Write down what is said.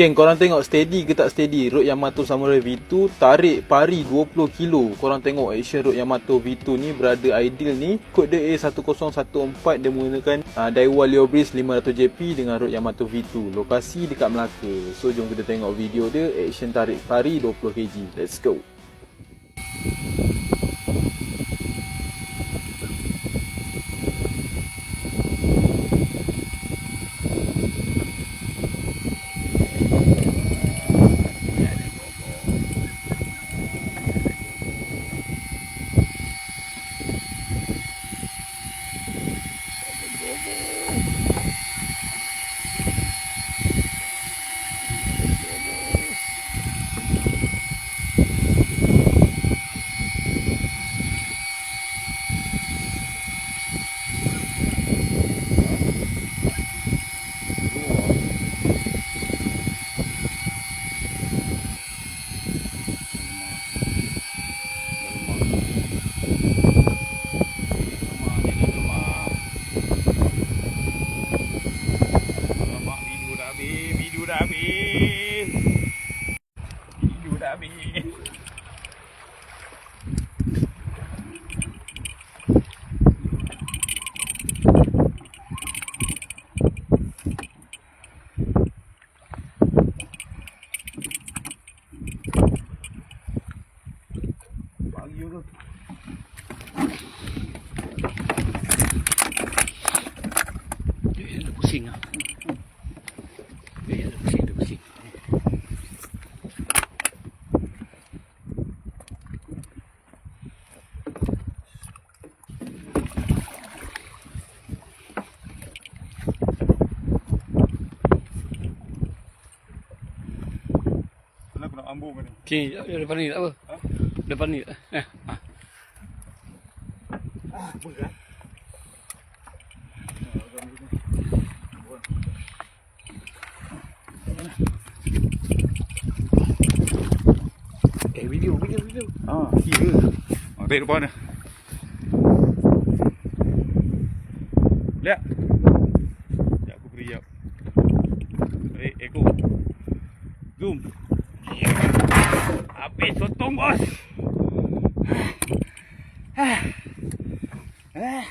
Geng, korang tengok steady ke tak steady? Rode Yamato Samurai V2 Tarik pari 20 kilo. Korang tengok action Rode Yamato V2 ni Berada ideal ni. Kod dia A1014 Dia menggunakan uh, Daiwa Leo Breeze 500 JP Dengan Rode Yamato V2 Lokasi dekat Melaka. So jom kita tengok video dia. Action tarik pari 20 kg. Let's go Dhabi Abu Dhabi Bao nhiêu rồi? Ambung ni? Sini, depan ni tak apa. Depan ni. Eh. ah. Eh, video, video, video. Ah, kira. Ah, tarik depan dia. Lihat. Sekejap aku beri jap. Eh, echo. Zoom. vamos! É. É.